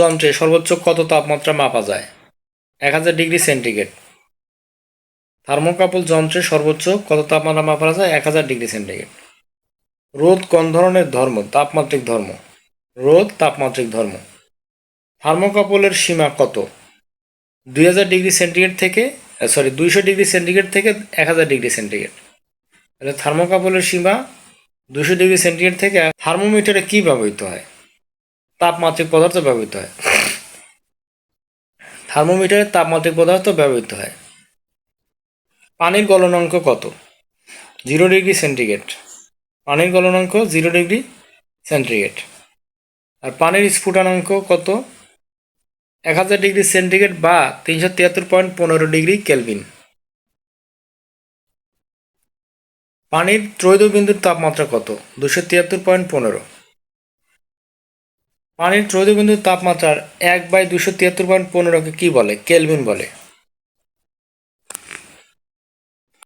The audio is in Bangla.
যন্ত্রে সর্বোচ্চ কত তাপমাত্রা মাপা যায়? এক হাজার ডিগ্রি সেন্টিগ্রেড। থার্মোকাপল যন্ত্রে সর্বোচ্চ কত তাপমাত্রা মাপা যায়? এক হাজার ডিগ্রি সেন্টিগ্রেড। রোদ কোন ধরনের ধর্ম? তাপমাত্রিক ধর্ম। রোদ তাপমাত্রিক ধর্ম। থার্মোকাপলের সীমা কত? দুই হাজার ডিগ্রি সেন্টিগ্রেড থেকে সরি দুইশো ডিগ্রি সেন্টিগ্রেড থেকে এক হাজার ডিগ্রি সেন্টিগ্রেড। তাহলে থার্মোকাপলের সীমা দুশো ডিগ্রি সেন্টিগ্রেড থেকে, থার্মোমিটারে কী ব্যবহৃত হয়? তাপমাত্রিক পদার্থ ব্যবহৃত হয়। থার্মোমিটারে তাপমাত্রিক পদার্থ ব্যবহৃত হয়। পানির গলনাঙ্ক কত? Zero degree centigrade. পানির গলনাঙ্ক জিরো ডিগ্রি সেন্টিগ্রেড। আর পানির স্ফুটনাঙ্ক কত? এক হাজার ডিগ্রি সেন্টিগ্রেড বা তিনশো তিয়াত্তর পয়েন্ট পনেরো ডিগ্রি কেলভিন। পানির ত্রৈধ বিন্দুর তাপমাত্রা কত? দুশো তিয়াত্তর পয়েন্ট পনেরো। পানির ত্রৈধ বিন্দুর তাপমাত্রার এক বাই দুশো তিয়াত্তর পয়েন্ট পনেরোকে কী বলে? কেলভিন বলে।